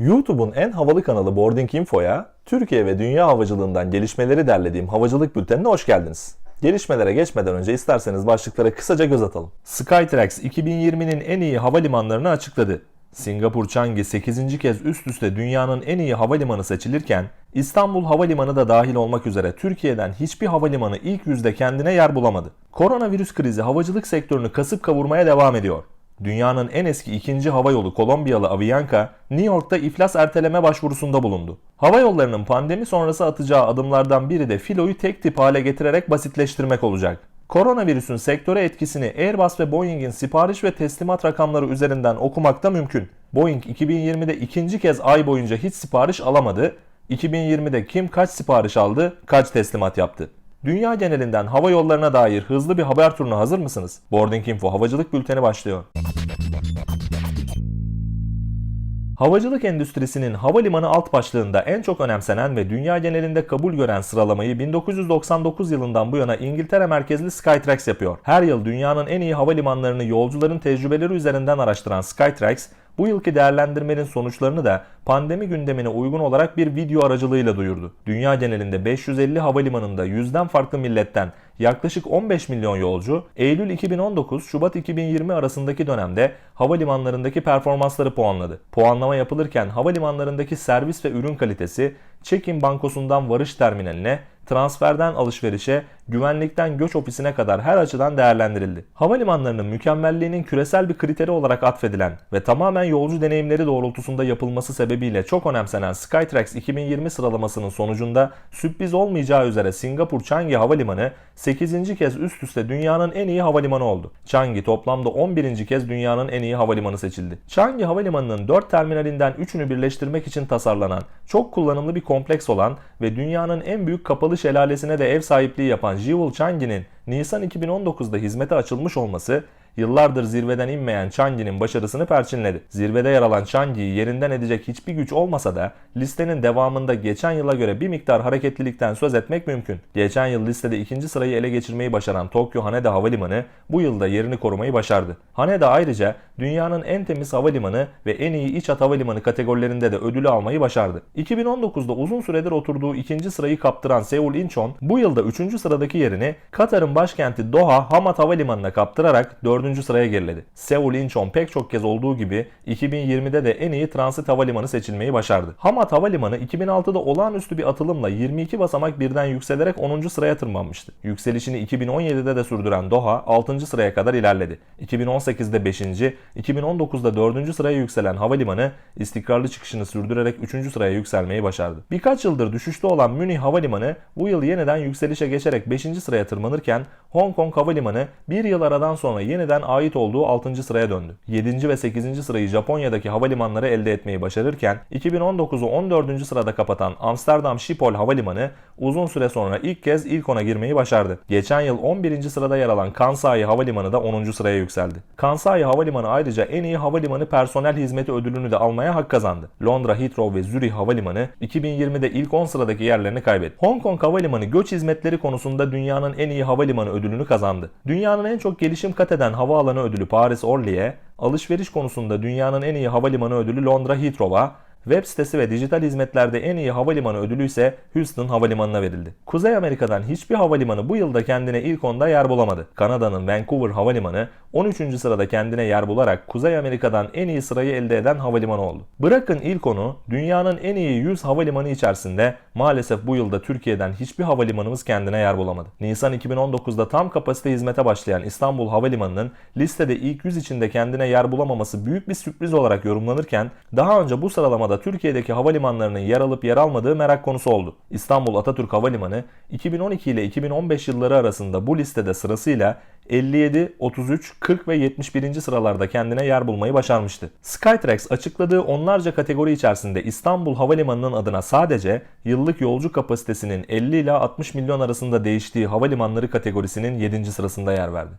YouTube'un en havalı kanalı Boarding Info'ya Türkiye ve dünya havacılığından gelişmeleri derlediğim havacılık bültenine hoş geldiniz. Gelişmelere geçmeden önce isterseniz başlıklara kısaca göz atalım. Skytrax 2020'nin en iyi havalimanlarını açıkladı. Singapur Changi 8. kez üst üste dünyanın en iyi havalimanı seçilirken İstanbul Havalimanı da dahil olmak üzere Türkiye'den hiçbir havalimanı ilk yüzde kendine yer bulamadı. Koronavirüs krizi havacılık sektörünü kasıp kavurmaya devam ediyor. Dünyanın en eski ikinci hava yolu Kolombiyalı Avianca, New York'ta iflas erteleme başvurusunda bulundu. Hava yollarının pandemi sonrası atacağı adımlardan biri de filoyu tek tip hale getirerek basitleştirmek olacak. Koronavirüsün sektöre etkisini Airbus ve Boeing'in sipariş ve teslimat rakamları üzerinden okumak da mümkün. Boeing 2020'de ikinci kez ay boyunca hiç sipariş alamadı. 2020'de kim kaç sipariş aldı, kaç teslimat yaptı? Dünya genelinden hava yollarına dair hızlı bir haber turuna hazır mısınız? Boarding Info Havacılık Bülteni başlıyor. Havacılık endüstrisinin havalimanı alt başlığında en çok önemsenen ve dünya genelinde kabul gören sıralamayı 1999 yılından bu yana İngiltere merkezli Skytrax yapıyor. Her yıl dünyanın en iyi havalimanlarını yolcuların tecrübeleri üzerinden araştıran Skytrax, bu yılki değerlendirmenin sonuçlarını da pandemi gündemine uygun olarak bir video aracılığıyla duyurdu. Dünya genelinde 550 havalimanında yüzden farklı milletten yaklaşık 15 milyon yolcu Eylül 2019 Şubat 2020 arasındaki dönemde havalimanlarındaki performansları puanladı. Puanlama yapılırken havalimanlarındaki servis ve ürün kalitesi check-in bankosundan varış terminaline, transferden alışverişe, güvenlikten göç ofisine kadar her açıdan değerlendirildi. Havalimanlarının mükemmelliğinin küresel bir kriteri olarak atfedilen ve tamamen yolcu deneyimleri doğrultusunda yapılması sebebiyle çok önemsenen Skytrax 2020 sıralamasının sonucunda sürpriz olmayacağı üzere Singapur Changi Havalimanı 8. kez üst üste dünyanın en iyi havalimanı oldu. Changi toplamda 11. kez dünyanın en iyi havalimanı seçildi. Changi Havalimanı'nın 4 terminalinden 3'ünü birleştirmek için tasarlanan, çok kullanımlı bir kompleks olan ve dünyanın en büyük kapalı şelalesine de ev sahipliği yapan Jewel Changi'nin Nisan 2019'da hizmete açılmış olması yıllardır zirveden inmeyen Changi'nin başarısını perçinledi. Zirvede yer alan Changi'yi yerinden edecek hiçbir güç olmasa da listenin devamında geçen yıla göre bir miktar hareketlilikten söz etmek mümkün. Geçen yıl listede ikinci sırayı ele geçirmeyi başaran Tokyo Haneda Havalimanı bu yılda yerini korumayı başardı. Haneda ayrıca dünyanın en temiz havalimanı ve en iyi iç hat havalimanı kategorilerinde de ödülü almayı başardı. 2019'da uzun süredir oturduğu ikinci sırayı kaptıran Seoul Incheon bu yılda üçüncü sıradaki yerini Katar'ın başkenti Doha Hamad Havalimanı'na kaptırarak dördüncü sıraya geriledi. Seoul Incheon pek çok kez olduğu gibi 2020'de de en iyi transit havalimanı seçilmeyi başardı. Hamad Havalimanı 2006'da olağanüstü bir atılımla 22 basamak birden yükselerek 10. sıraya tırmanmıştı. Yükselişini 2017'de de sürdüren Doha 6. sıraya kadar ilerledi. 2018'de 5. 2019'da 4. sıraya yükselen havalimanı istikrarlı çıkışını sürdürerek 3. sıraya yükselmeyi başardı. Birkaç yıldır düşüşte olan Münih Havalimanı bu yıl yeniden yükselişe geçerek 5. sıraya tırmanırken Hong Kong Havalimanı bir yıl aradan sonra yeniden ait olduğu 6. sıraya döndü. 7. ve 8. sırayı Japonya'daki havalimanları elde etmeyi başarırken 2019'u 14. sırada kapatan Amsterdam Schiphol Havalimanı uzun süre sonra ilk kez ilk ona girmeyi başardı. Geçen yıl 11. sırada yer alan Kansai Havalimanı da 10. sıraya yükseldi. Kansai Havalimanı ayrıca en iyi havalimanı personel hizmeti ödülünü de almaya hak kazandı. Londra Heathrow ve Zürih Havalimanı 2020'de ilk 10 sıradaki yerlerini kaybetti. Hong Kong Havalimanı göç hizmetleri konusunda dünyanın en iyi havalimanı ödülünü kazandı. Dünyanın en çok gelişim kat eden havaalanı ödülü Paris Orly'e, alışveriş konusunda dünyanın en iyi havalimanı ödülü Londra Heathrow'a, Web sitesi ve dijital hizmetlerde en iyi havalimanı ödülü ise Houston Havalimanı'na verildi. Kuzey Amerika'dan hiçbir havalimanı bu yılda kendine ilk onda yer bulamadı. Kanada'nın Vancouver Havalimanı 13. sırada kendine yer bularak Kuzey Amerika'dan en iyi sırayı elde eden havalimanı oldu. Bırakın ilk onu dünyanın en iyi 100 havalimanı içerisinde maalesef bu yılda Türkiye'den hiçbir havalimanımız kendine yer bulamadı. Nisan 2019'da tam kapasite hizmete başlayan İstanbul Havalimanı'nın listede ilk 100 içinde kendine yer bulamaması büyük bir sürpriz olarak yorumlanırken daha önce bu sıralamada Türkiye'deki havalimanlarının yer alıp yer almadığı merak konusu oldu. İstanbul Atatürk Havalimanı 2012 ile 2015 yılları arasında bu listede sırasıyla 57, 33, 40 ve 71. sıralarda kendine yer bulmayı başarmıştı. Skytrax açıkladığı onlarca kategori içerisinde İstanbul Havalimanı'nın adına sadece yıllık yolcu kapasitesinin 50 ile 60 milyon arasında değiştiği havalimanları kategorisinin 7. sırasında yer verdi.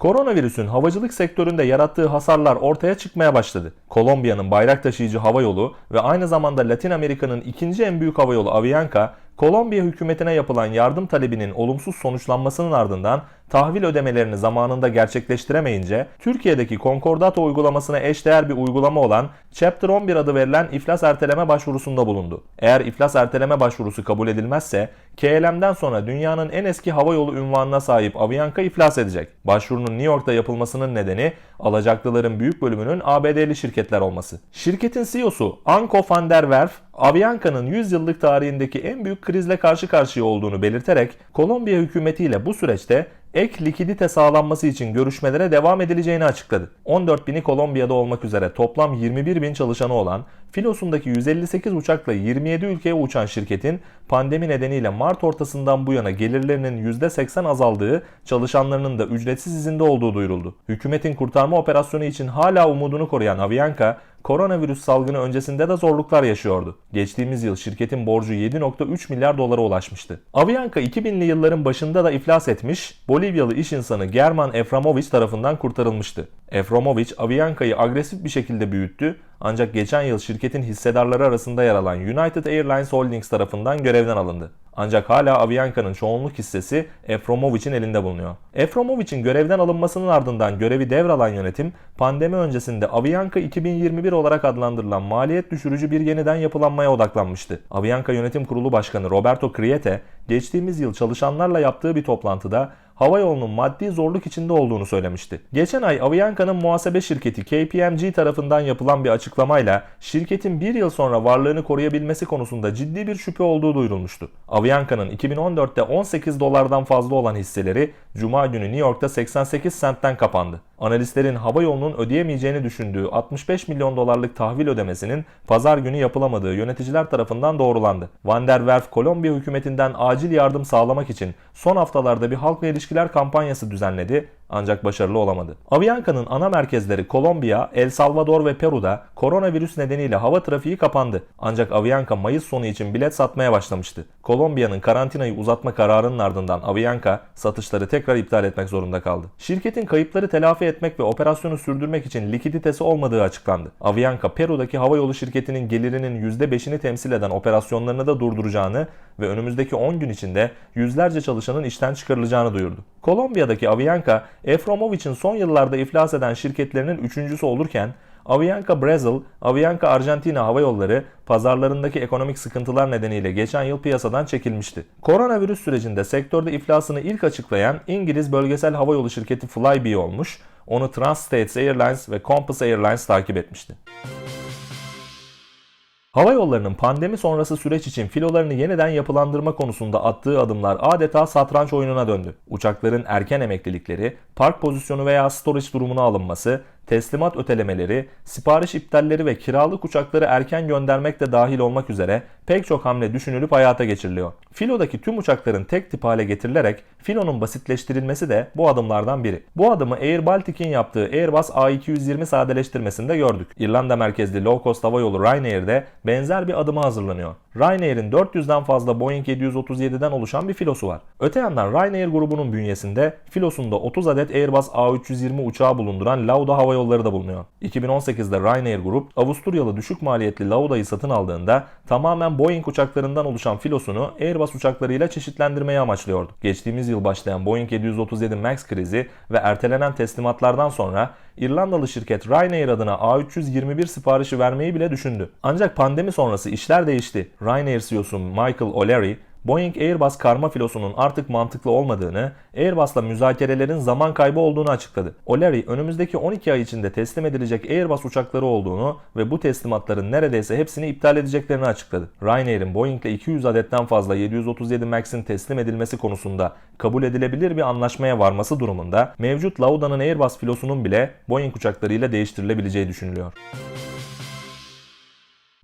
Koronavirüsün havacılık sektöründe yarattığı hasarlar ortaya çıkmaya başladı. Kolombiya'nın bayrak taşıyıcı hava yolu ve aynı zamanda Latin Amerika'nın ikinci en büyük hava yolu Avianca, Kolombiya hükümetine yapılan yardım talebinin olumsuz sonuçlanmasının ardından tahvil ödemelerini zamanında gerçekleştiremeyince Türkiye'deki konkordato uygulamasına eşdeğer bir uygulama olan Chapter 11 adı verilen iflas erteleme başvurusunda bulundu. Eğer iflas erteleme başvurusu kabul edilmezse KLM'den sonra dünyanın en eski havayolu ünvanına sahip Avianca iflas edecek. Başvurunun New York'ta yapılmasının nedeni alacaklıların büyük bölümünün ABD'li şirketler olması. Şirketin CEO'su Anko van der Werf, Avianca'nın 100 yıllık tarihindeki en büyük krizle karşı karşıya olduğunu belirterek Kolombiya hükümetiyle bu süreçte ek likidite sağlanması için görüşmelere devam edileceğini açıkladı. 14 bini Kolombiya'da olmak üzere toplam 21 bin çalışanı olan filosundaki 158 uçakla 27 ülkeye uçan şirketin pandemi nedeniyle Mart ortasından bu yana gelirlerinin %80 azaldığı, çalışanlarının da ücretsiz izinde olduğu duyuruldu. Hükümetin kurtarma operasyonu için hala umudunu koruyan Avianca, koronavirüs salgını öncesinde de zorluklar yaşıyordu. Geçtiğimiz yıl şirketin borcu 7.3 milyar dolara ulaşmıştı. Avianca 2000'li yılların başında da iflas etmiş, Bolivyalı iş insanı German Eframovic tarafından kurtarılmıştı. Eframovic, Avianca'yı agresif bir şekilde büyüttü ancak geçen yıl şirketin hissedarları arasında yer alan United Airlines Holdings tarafından görevden alındı. Ancak hala Avianca'nın çoğunluk hissesi Efromovic'in elinde bulunuyor. Efromovic'in görevden alınmasının ardından görevi devralan yönetim, pandemi öncesinde Avianca 2021 olarak adlandırılan maliyet düşürücü bir yeniden yapılanmaya odaklanmıştı. Avianca Yönetim Kurulu Başkanı Roberto Criete, geçtiğimiz yıl çalışanlarla yaptığı bir toplantıda havayolunun maddi zorluk içinde olduğunu söylemişti. Geçen ay Avianca'nın muhasebe şirketi KPMG tarafından yapılan bir açıklamayla şirketin bir yıl sonra varlığını koruyabilmesi konusunda ciddi bir şüphe olduğu duyurulmuştu. Avianca'nın 2014'te 18 dolardan fazla olan hisseleri Cuma günü New York'ta 88 sentten kapandı. Analistlerin hava yolunun ödeyemeyeceğini düşündüğü 65 milyon dolarlık tahvil ödemesinin pazar günü yapılamadığı yöneticiler tarafından doğrulandı. Van der Werf Kolombiya hükümetinden acil yardım sağlamak için son haftalarda bir halkla ilişkiler kampanyası düzenledi ancak başarılı olamadı. Avianca'nın ana merkezleri Kolombiya, El Salvador ve Peru'da koronavirüs nedeniyle hava trafiği kapandı. Ancak Avianca Mayıs sonu için bilet satmaya başlamıştı. Kolombiya'nın karantinayı uzatma kararının ardından Avianca satışları tekrar iptal etmek zorunda kaldı. Şirketin kayıpları telafi etmek ve operasyonu sürdürmek için likiditesi olmadığı açıklandı. Avianca Peru'daki havayolu şirketinin gelirinin %5'ini temsil eden operasyonlarını da durduracağını ve önümüzdeki 10 gün içinde yüzlerce çalışanın işten çıkarılacağını duyurdu. Kolombiya'daki Avianca, Efromovic'in son yıllarda iflas eden şirketlerinin üçüncüsü olurken Avianca Brazil, Avianca Argentina hava yolları pazarlarındaki ekonomik sıkıntılar nedeniyle geçen yıl piyasadan çekilmişti. Koronavirüs sürecinde sektörde iflasını ilk açıklayan İngiliz bölgesel havayolu şirketi Flybe olmuş, onu Transstates Airlines ve Compass Airlines takip etmişti. Hava yollarının pandemi sonrası süreç için filolarını yeniden yapılandırma konusunda attığı adımlar adeta satranç oyununa döndü. Uçakların erken emeklilikleri, park pozisyonu veya storage durumuna alınması, teslimat ötelemeleri, sipariş iptalleri ve kiralık uçakları erken göndermek de dahil olmak üzere pek çok hamle düşünülüp hayata geçiriliyor. Filo'daki tüm uçakların tek tip hale getirilerek filonun basitleştirilmesi de bu adımlardan biri. Bu adımı Air Baltic'in yaptığı Airbus A220 sadeleştirmesinde gördük. İrlanda merkezli low cost hava yolu Ryanair'de benzer bir adıma hazırlanıyor. Ryanair'in 400'den fazla Boeing 737'den oluşan bir filosu var. Öte yandan Ryanair grubunun bünyesinde filosunda 30 adet Airbus A320 uçağı bulunduran Lauda Hava Yolları da bulunuyor. 2018'de Ryanair Grup Avusturyalı düşük maliyetli Lauda'yı satın aldığında tamamen Boeing uçaklarından oluşan filosunu Airbus uçaklarıyla çeşitlendirmeyi amaçlıyordu. Geçtiğimiz yıl başlayan Boeing 737 MAX krizi ve ertelenen teslimatlardan sonra İrlandalı şirket Ryanair adına A321 siparişi vermeyi bile düşündü. Ancak pandemi sonrası işler değişti. Ryanair CEO'su Michael O'Leary Boeing Airbus karma filosunun artık mantıklı olmadığını, Airbus'la müzakerelerin zaman kaybı olduğunu açıkladı. O'Leary önümüzdeki 12 ay içinde teslim edilecek Airbus uçakları olduğunu ve bu teslimatların neredeyse hepsini iptal edeceklerini açıkladı. Ryanair'in Boeing'le 200 adetten fazla 737 MAX'in teslim edilmesi konusunda kabul edilebilir bir anlaşmaya varması durumunda mevcut Lauda'nın Airbus filosunun bile Boeing uçaklarıyla değiştirilebileceği düşünülüyor.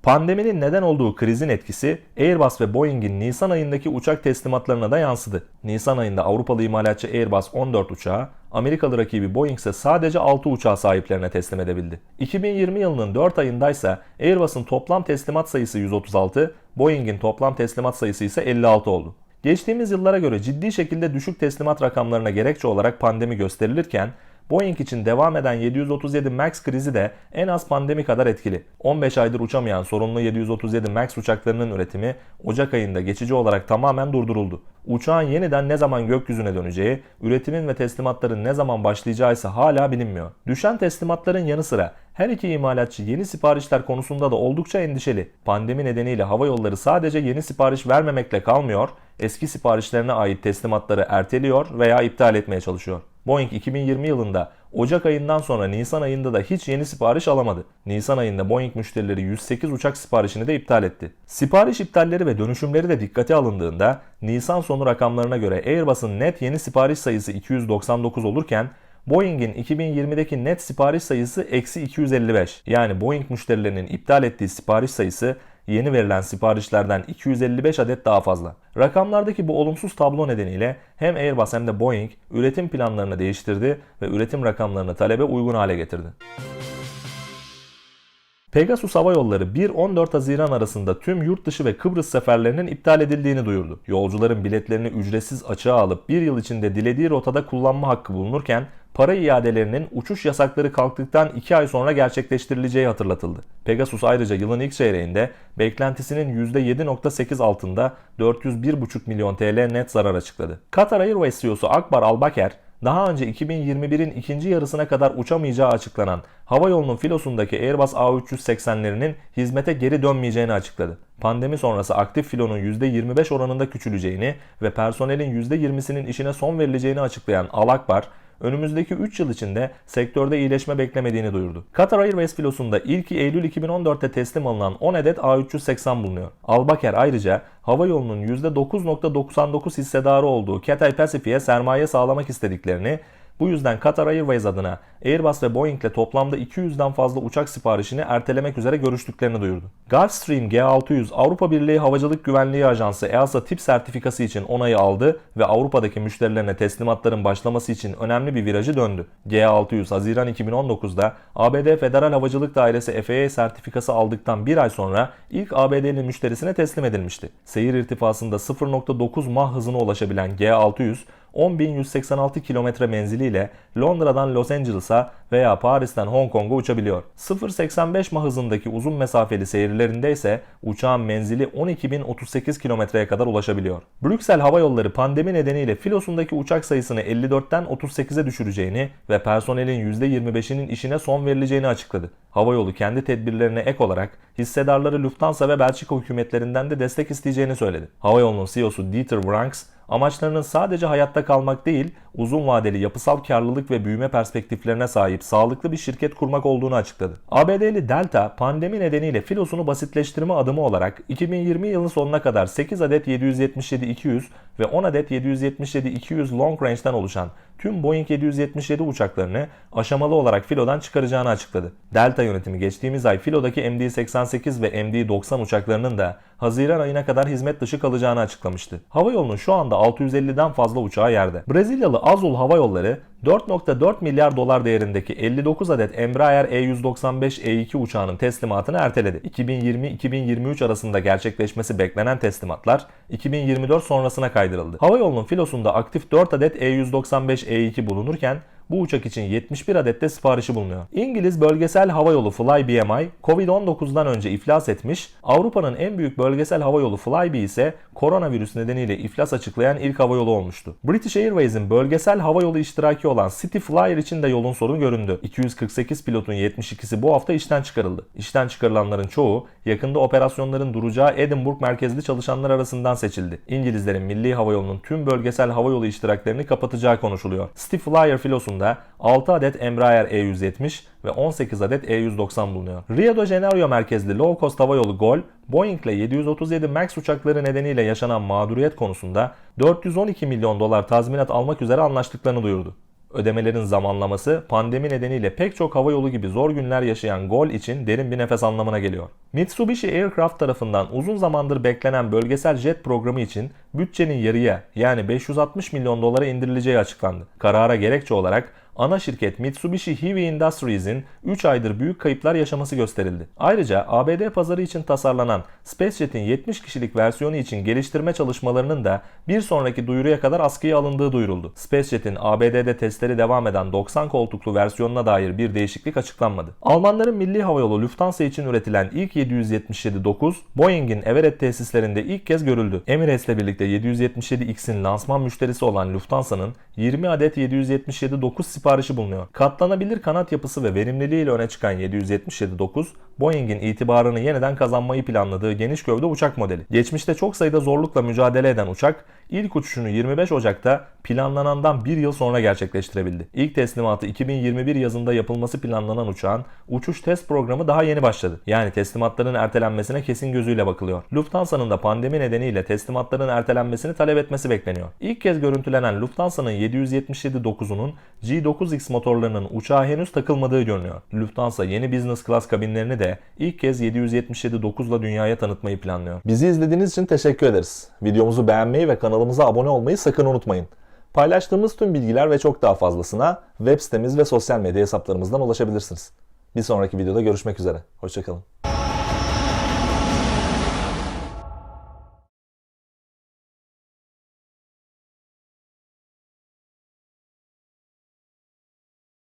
Pandeminin neden olduğu krizin etkisi Airbus ve Boeing'in Nisan ayındaki uçak teslimatlarına da yansıdı. Nisan ayında Avrupalı imalatçı Airbus 14 uçağı, Amerikalı rakibi Boeing ise sadece 6 uçağı sahiplerine teslim edebildi. 2020 yılının 4 ayındaysa Airbus'un toplam teslimat sayısı 136, Boeing'in toplam teslimat sayısı ise 56 oldu. Geçtiğimiz yıllara göre ciddi şekilde düşük teslimat rakamlarına gerekçe olarak pandemi gösterilirken Boeing için devam eden 737 MAX krizi de en az pandemi kadar etkili. 15 aydır uçamayan sorunlu 737 MAX uçaklarının üretimi Ocak ayında geçici olarak tamamen durduruldu. Uçağın yeniden ne zaman gökyüzüne döneceği, üretimin ve teslimatların ne zaman başlayacağı ise hala bilinmiyor. Düşen teslimatların yanı sıra her iki imalatçı yeni siparişler konusunda da oldukça endişeli. Pandemi nedeniyle hava yolları sadece yeni sipariş vermemekle kalmıyor, eski siparişlerine ait teslimatları erteliyor veya iptal etmeye çalışıyor. Boeing 2020 yılında Ocak ayından sonra Nisan ayında da hiç yeni sipariş alamadı. Nisan ayında Boeing müşterileri 108 uçak siparişini de iptal etti. Sipariş iptalleri ve dönüşümleri de dikkate alındığında Nisan sonu rakamlarına göre Airbus'un net yeni sipariş sayısı 299 olurken Boeing'in 2020'deki net sipariş sayısı eksi 255. Yani Boeing müşterilerinin iptal ettiği sipariş sayısı yeni verilen siparişlerden 255 adet daha fazla. Rakamlardaki bu olumsuz tablo nedeniyle hem Airbus hem de Boeing üretim planlarını değiştirdi ve üretim rakamlarını talebe uygun hale getirdi. Pegasus Hava Yolları 1-14 Haziran arasında tüm yurt dışı ve Kıbrıs seferlerinin iptal edildiğini duyurdu. Yolcuların biletlerini ücretsiz açığa alıp bir yıl içinde dilediği rotada kullanma hakkı bulunurken para iadelerinin uçuş yasakları kalktıktan 2 ay sonra gerçekleştirileceği hatırlatıldı. Pegasus ayrıca yılın ilk çeyreğinde beklentisinin %7.8 altında 401,5 milyon TL net zarar açıkladı. Qatar Airways CEO'su Akbar Albaker, daha önce 2021'in ikinci yarısına kadar uçamayacağı açıklanan hava yolunun filosundaki Airbus A380'lerinin hizmete geri dönmeyeceğini açıkladı. Pandemi sonrası aktif filonun %25 oranında küçüleceğini ve personelin %20'sinin işine son verileceğini açıklayan Al Akbar, önümüzdeki 3 yıl içinde sektörde iyileşme beklemediğini duyurdu. Qatar Airways filosunda ilk Eylül 2014'te teslim alınan 10 adet A380 bulunuyor. Albaker ayrıca hava yolunun %9.99 hissedarı olduğu Cathay Pacific'e sermaye sağlamak istediklerini bu yüzden Qatar Airways adına Airbus ve Boeing ile toplamda 200'den fazla uçak siparişini ertelemek üzere görüştüklerini duyurdu. Gulfstream G600 Avrupa Birliği Havacılık Güvenliği Ajansı EASA tip sertifikası için onayı aldı ve Avrupa'daki müşterilerine teslimatların başlaması için önemli bir virajı döndü. G600 Haziran 2019'da ABD Federal Havacılık Dairesi FAA sertifikası aldıktan bir ay sonra ilk ABD'li müşterisine teslim edilmişti. Seyir irtifasında 0.9 mah hızına ulaşabilen G600 10.186 kilometre menziliyle Londra'dan Los Angeles'a veya Paris'ten Hong Kong'a uçabiliyor. 0.85 mah hızındaki uzun mesafeli seyirlerinde ise uçağın menzili 12.038 kilometreye kadar ulaşabiliyor. Brüksel Hava Yolları pandemi nedeniyle filosundaki uçak sayısını 54'ten 38'e düşüreceğini ve personelin %25'inin işine son verileceğini açıkladı. Havayolu kendi tedbirlerine ek olarak hissedarları Lufthansa ve Belçika hükümetlerinden de destek isteyeceğini söyledi. Havayolu'nun CEO'su Dieter Vranckx, amaçlarının sadece hayatta kalmak değil, uzun vadeli yapısal karlılık ve büyüme perspektiflerine sahip sağlıklı bir şirket kurmak olduğunu açıkladı. ABD'li Delta, pandemi nedeniyle filosunu basitleştirme adımı olarak 2020 yılın sonuna kadar 8 adet 777-200 ve 10 adet 777-200 long range'den oluşan tüm Boeing 777 uçaklarını aşamalı olarak filodan çıkaracağını açıkladı. Delta yönetimi geçtiğimiz ay filodaki MD-88 ve MD-90 uçaklarının da Haziran ayına kadar hizmet dışı kalacağını açıklamıştı. Havayolunun şu anda 650'den fazla uçağı yerde. Brezilyalı Azul Hava Yolları 4.4 milyar dolar değerindeki 59 adet Embraer E195-E2 uçağının teslimatını erteledi. 2020-2023 arasında gerçekleşmesi beklenen teslimatlar 2024 sonrasına kaydırıldı. Havayolunun filosunda aktif 4 adet E195-E2 bulunurken bu uçak için 71 adette siparişi bulunuyor. İngiliz bölgesel havayolu FlyBMI, Covid-19'dan önce iflas etmiş, Avrupa'nın en büyük bölgesel havayolu Flybe ise koronavirüs nedeniyle iflas açıklayan ilk havayolu olmuştu. British Airways'in bölgesel havayolu iştiraki olan City Flyer için de yolun sorunu göründü. 248 pilotun 72'si bu hafta işten çıkarıldı. İşten çıkarılanların çoğu yakında operasyonların duracağı Edinburgh merkezli çalışanlar arasından seçildi. İngilizlerin Milli Havayolu'nun tüm bölgesel havayolu iştiraklerini kapatacağı konuşuluyor. City Flyer filosunda 6 adet Embraer E170 ve 18 adet E190 bulunuyor. Rio de Janeiro merkezli low cost havayolu GOL, Boeing ile 737 MAX uçakları nedeniyle yaşanan mağduriyet konusunda 412 milyon dolar tazminat almak üzere anlaştıklarını duyurdu. Ödemelerin zamanlaması pandemi nedeniyle pek çok havayolu gibi zor günler yaşayan GOL için derin bir nefes anlamına geliyor. Mitsubishi Aircraft tarafından uzun zamandır beklenen bölgesel jet programı için bütçenin yarıya yani 560 milyon dolara indirileceği açıklandı. Karara gerekçe olarak ana şirket Mitsubishi Heavy Industries'in 3 aydır büyük kayıplar yaşaması gösterildi. Ayrıca ABD pazarı için tasarlanan SpaceJet'in 70 kişilik versiyonu için geliştirme çalışmalarının da bir sonraki duyuruya kadar askıya alındığı duyuruldu. SpaceJet'in ABD'de testleri devam eden 90 koltuklu versiyonuna dair bir değişiklik açıklanmadı. Almanların milli havayolu Lufthansa için üretilen ilk 777-9 Boeing'in Everett tesislerinde ilk kez görüldü. Emirates'le birlikte 777X'in lansman müşterisi olan Lufthansa'nın 20 adet 777-9 siparişi bulunuyor. Katlanabilir kanat yapısı ve verimliliğiyle öne çıkan 777-9 Boeing'in itibarını yeniden kazanmayı planladığı geniş gövde uçak modeli. Geçmişte çok sayıda zorlukla mücadele eden uçak ilk uçuşunu 25 Ocak'ta planlanandan bir yıl sonra gerçekleştirebildi. İlk teslimatı 2021 yazında yapılması planlanan uçağın uçuş test programı daha yeni başladı. Yani teslimatların ertelenmesine kesin gözüyle bakılıyor. Lufthansa'nın da pandemi nedeniyle teslimatların ertelenmesini talep etmesi bekleniyor. İlk kez görüntülenen Lufthansa'nın 777-9'unun G9X motorlarının uçağa henüz takılmadığı görünüyor. Lufthansa yeni business class kabinlerini de ilk kez 777-9'la dünyaya tanıtmayı planlıyor. Bizi izlediğiniz için teşekkür ederiz. Videomuzu beğenmeyi ve kanalımıza abone olmayı sakın unutmayın. Paylaştığımız tüm bilgiler ve çok daha fazlasına web sitemiz ve sosyal medya hesaplarımızdan ulaşabilirsiniz. Bir sonraki videoda görüşmek üzere. Hoşçakalın.